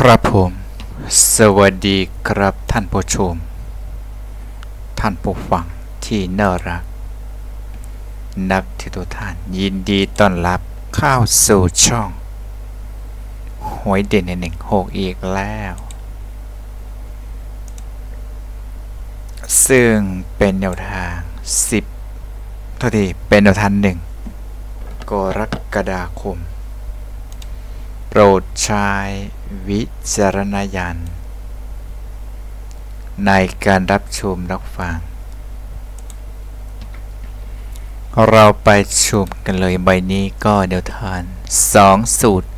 ครับผม สวัสดีครับท่านผู้ชม ท่านผู้ฟังที่น่ารัก นักที่ทุกท่านยินดีต้อนรับเข้าสู่ช่องหวยเด่นในหนึ่งหกอีกแล้ว ซึ่งเป็นแนวทาง 10เท่าที่เป็นแนวทางหนึ่งกรกฎาคม รดใช้วิจารณญาณในการรับชมรับฟัง เราไปชมกันเลยใบนี้ก็เดี๋ยวทานสองสูตร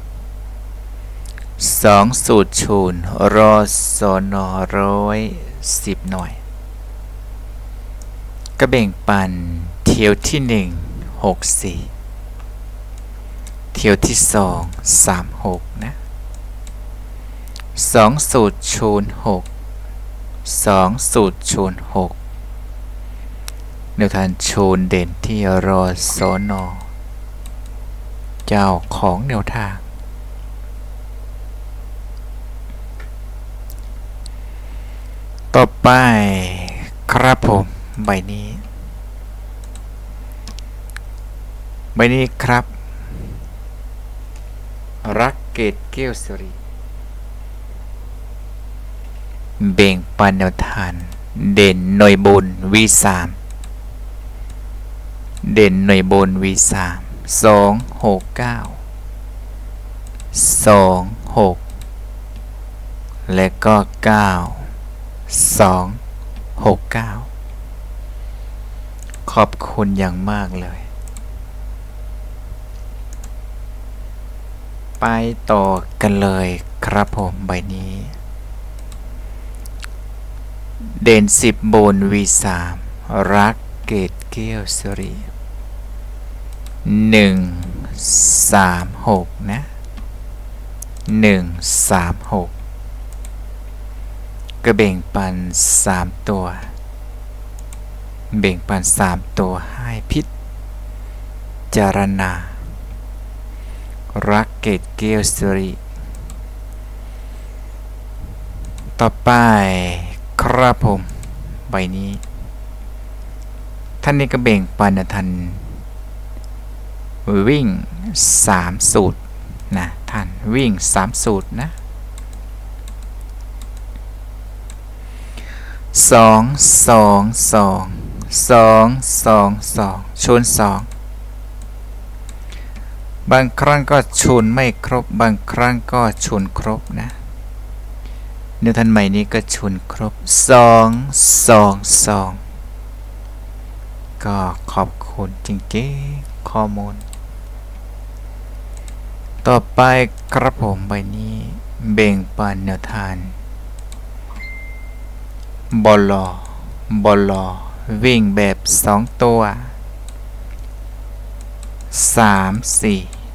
สองสูตรชูนรอสอนอร้อยสิบหน่วยก็แบ่งปันเที่ยวที่หนึ่งหกสี่ เที่ยวที่สองสามหกนะสองสูตรชูนหกสองสูตรชูนหกแนวทางชูนเด่นที่รอสอนอเจ้าของแนวทางต่อไปครับผมใบนี้ ใบนี้ครับ รักเกตเกี้ยวสิริเบ่งปันแนวทาน เด่นหน่วยบน V3 เด่นหน่วยบน V3 สองหกเก้าสองหกและก็เก้าสองหกเก้าขอบคุณอย่างมากเลย ไปต่อกันเลยครับผมใบนี้ เด่นสิบบน V3 รักเกตเกี้ยวสริหนึ่งสามหกนะหนึ่งสามหกก็แบ่งปันสามตัวแบ่งปันสามตัวให้พิษจารณา รักเกตเกลสริต่อไปครับผมใบนี้ ท่านนี้ก็แบ่งปันท่านวิ่งสามสูตรนะท่านวิ่งสามสูตรนะสองสองสองสองสองสองชนสอง บางครั้งก็ชนไม่ครบ บางครั้งก็ชนครบนะเนื้อทันใหม่นี้ก็ชนครบสองสองสองก็ขอบคุณจริงๆข้อมูล ต่อไปกระผมใบนี้เบ่งปันแนวทานบอลลบอลลวิ่งแบบสองตัวสา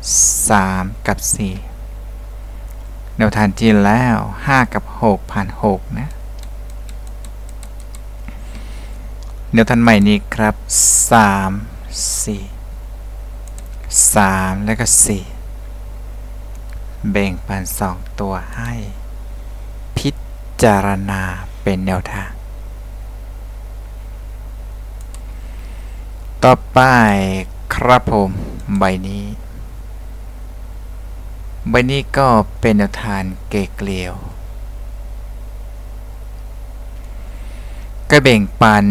มสี่สามกับสี่แนวทางที่แล้วห้ากับหกผ่านหกนะแนวทางใหม่นี้ครับสามสี่สามแล้วก็สี่แบ่งปันสองตัวให้ พิจารณาเป็นแนวทาง ต่อไปครับผม ใบนี้ ใบนี้ก็เป็นแนวทางเกเกลียวก็แบ่งปัน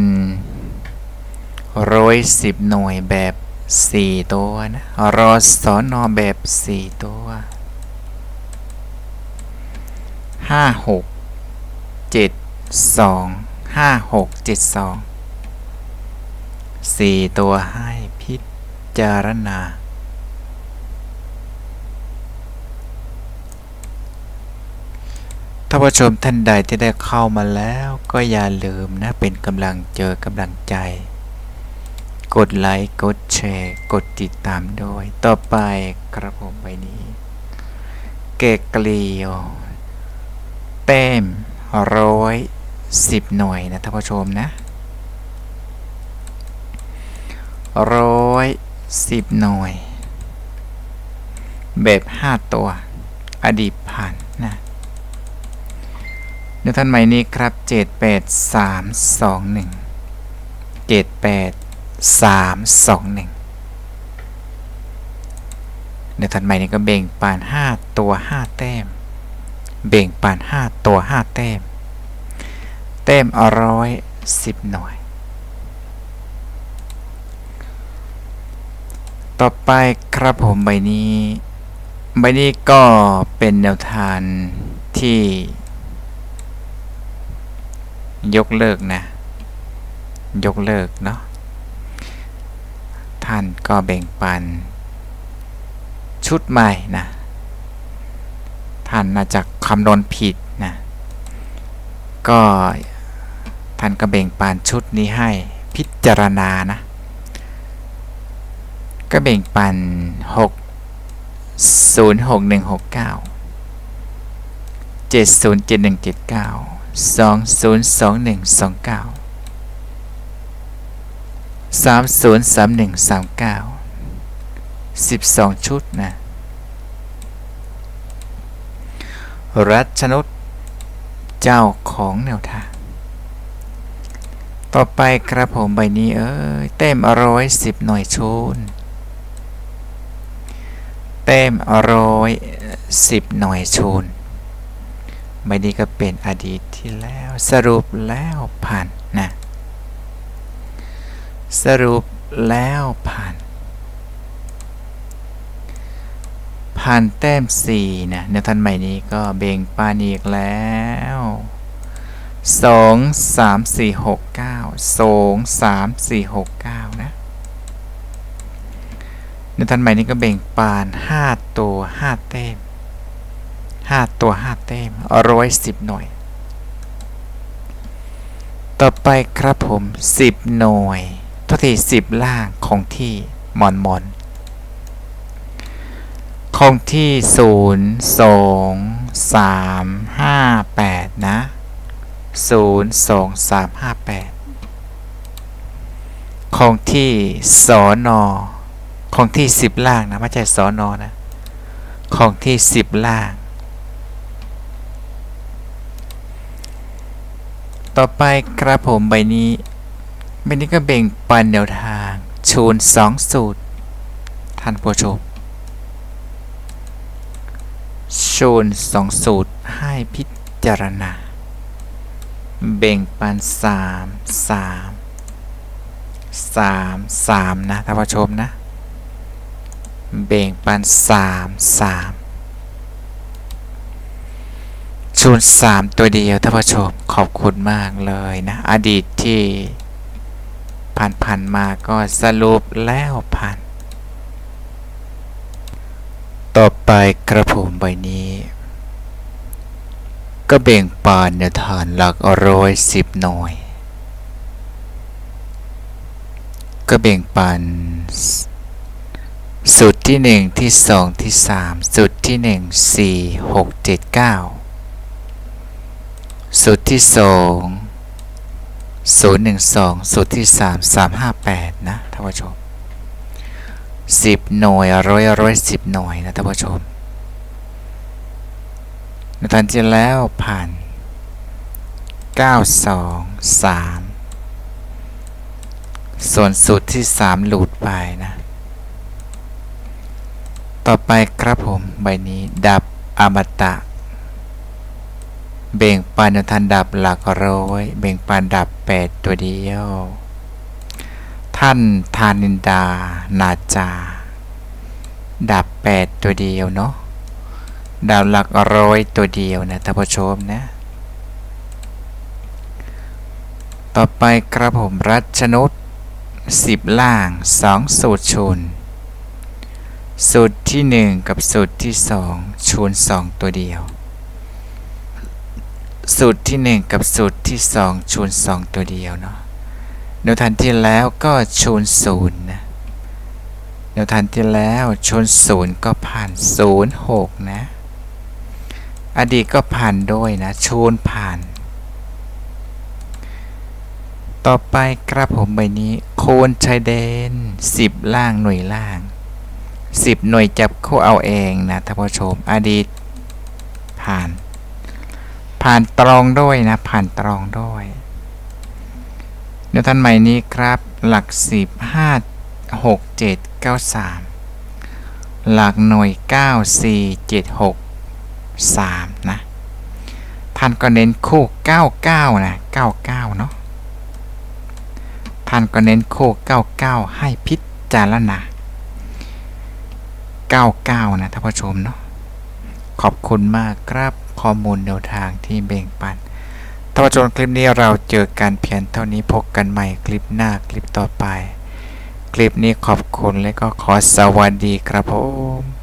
ร้อยสิบหน่วยแบบสี่ตัวนะรอสอนอแบบสี่ตัวห้าหกเจ็ดสองห้าหกเจ็ดสองสี่ตัวให้พิจารณา ท่านผู้ชมท่านใดที่ได้เข้ามาแล้วก็อย่าลืมนะเป็นกำลังเจอกำลังใจ กดไลค์กดแชร์ กดติดตามด้วย ต่อไปกระผมใบนี้ เกเกลียวแต้มร้อยสิบหน่วยนะท่านผู้ชมนะร้อยสิบหน่วย แบบห้าตัว อดีตผ่าน นท่านใหม่นี้ครับเจ็ดแปดสามสองหนึ่งเจ็ดแปดสามสองหนึ่งในท่านใหม่นี้ก็เบ่งปานห้าตัวห้าแต้ม เบ่งปานห้าตัวห้าแต้ม แต้มอร้อยสิบหน่วย ต่อไปครับผมใบนี้ ใบนี้ก็เป็นแนวทางที่ ยกเลิกนะ ยกเลิกเนาะท่านก็แบ่งปัน ชุดใหม่นะ ท่านน่าจะคำนวณผิดนะ ก็ท่านก็แบ่งปันชุดนี้ให้พิจารณานะ ก็แบ่งปัน 6 0 6 1 6 9 7 0 7 1 7 9 2 0 2 1 2 9 3 0 3 1 3 9 12 ชุดนะ รัชนุษเจ้าของแนวทาง ต่อไปครับผมใบนี้เอ้ยเต็มร้อยสิบหน่วยชุนเต็มร้อยสิบหน่วยชุน ใบนี้ก็เป็นอดีตที่แล้วสรุปแล้วผ่านนะสรุปแล้วผ่าน ผ่านแต้มสี่นะในทันใหม่นี้ก็เบ่งปานอีกแล้วสองสามสี่หกเก้าสองสามสี่หกเก้านะในทันใหม่นี้ก็เบ่งปานห้าตัวห้าแต้ม ห้าตัวห้าแต้มร้อยสิบหน่วย ต่อไปครับผมสิบหน่วยทุกทีสิบล่างของที่มอนมอนคงที่ศูนย์สองสามห้าแปดนะศูนย์สองสามห้าแปดคงที่สอนอคงที่สิบล่างนะ ไม่ใช่สอนอนะ คงที่สิบล่าง ต่อไปกระผมใบนี้ใบนี้ก็เบ่งปันแนวทางชูนสองสูตรท่านผู้ชมโชนสองสูตรให้พิจารณา เบ่งปันสามสามสามสามนะท่านผู้ชมนะ เบ่งปันสามสาม ชูน 3 ตัวเดียวท่านผู้ชมขอบคุณมากเลยนะ อดีตที่ผ่านๆมาก็สรุปแล้วผ่าน ต่อไปกระผมใบนี้ ก็เบ่งปานเนฐานหลักร้อยสิบหน่อยก็เบ่งปานสุดที่หนึ่งที่สองที่สามสุดที่หนึ่งสี่หกเจ็ดเก้า สูตรที่สองศูนย์หนึ่งสองสูตรที่สามสามห้าแปดนะท่านผู้ชมสิบหน่วยร้อยร้อยสิบหน่วยนะท่านผู้ชมในทันที่แล้วผ่านเก้าสองสามส่วนสูตรที่สามหลุดไปนะ ต่อไปครับผมใบนี้ดับอมตะ เบ่งปันทันดับหลักร้อย เบ่งปันดับแปดตัวเดียว ท่านทานินดา นาจา ดับแปดตัวเดียวเนาะดาวหลักร้อยตัวเดียวนะท่านผู้ชมนะ ต่อไปครับผมรัชนุษสิบล่างสองสูตรชนสูตรที่หนึ่งกับสูตรที่สองชนสองตัวเดียว สูตรที่หนึ่งกับสูตรที่สองชนสองตัวเดียวเนาะในทันที่แล้วก็ชนศูนย์นะในทันที่แล้วชนศูนย์ก็ผ่านศูนย์หกนะ อดีตก็ผ่านด้วยนะชนผ่าน ต่อไปกระผมใบนี้โคนชายแดนสิบล่างหน่วยล่างสิบหน่วยจับคู่เอาเองนะท่านผู้ชม อดีตผ่าน ผ่านตรองด้วยนะ ผ่านตรองด้วยเดี๋ยวท่านใหม่นี้ครับ หลักสิบห้าหกเจ็ดเก้าสามหลักหน่วยเก้าสี่เจ็ดหกสามนะ ท่านก็เน้นคู่เก้าเก้านะเก้าเก้าเนาะท่านก็เน้นคู่เก้าเก้าให้พิจารณาเก้าเก้านะท่านผู้ชมเนาะขอบคุณมากครับ ข้อมูลแนวทางที่เบ่งปันท่านผู้ชมคลิปนี้เราเจอกันเพียงเท่านี้พบกันใหม่คลิปหน้าคลิปต่อไป คลิปนี้ขอบคุณและก็ขอสวัสดีครับผม